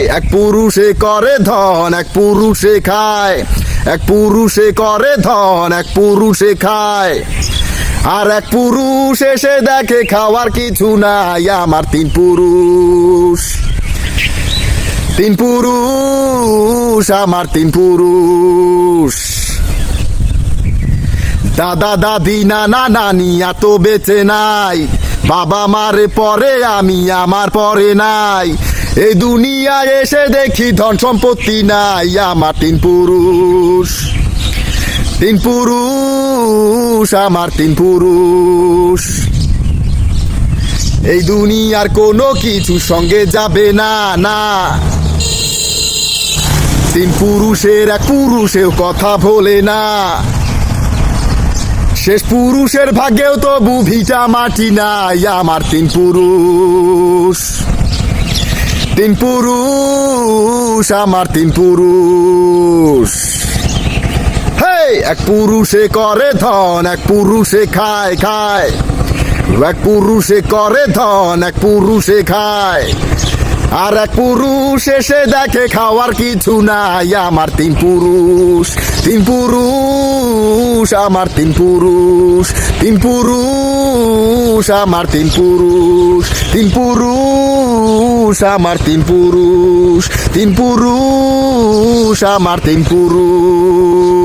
এক পুরুষে করে ধন, এক পুরুষে খায়। এক পুরুষে করে ধন, এক পুরুষে খায়। আর এক পুরুষ এসে দেখে খাওয়ার কিছু নাই, আমার তিন পুরুষ। তিন পুরুষ, আমার তিন পুরুষ। দাদা, দাদি, নানা, নানি এত বেঁচে নাই। বাবা মারে পরে আমি, আমার পরে নাই। এই দুনিয়ায় এসে দেখি ধন সম্পত্তি নাই, আমার তিন পুরুষ। তিন পুরুষ, আমার তিন পুরুষ। এই দুনিয়ার কোনো কিছু সঙ্গে যাবে না না। তিন পুরুষের এক পুরুষেও কথা বলে না। শেষ পুরুষের ভাগ্যেও তো বুভিটা মাটি নাই, আমার তিন পুরুষ। তিন পুরুষ, আমার তিন পুরুষ। এক পুরুষে করে ধন, এক পুরুষে খায় খায়। এক পুরুষে করে ধন, এক পুরুষে খায়। আর এক পুরুষ এসে দেখে খাওয়ার কিছু নাই, আমার তিন পুরুষ। তিন পুরুষ, আমার তিন পুরুষ। তিন পুরুষ, আমার তিন পুরুষ। তিন পুরুষ আমার তিন পুরুষ তিন পুরুষ আমার তিন পুরুষ।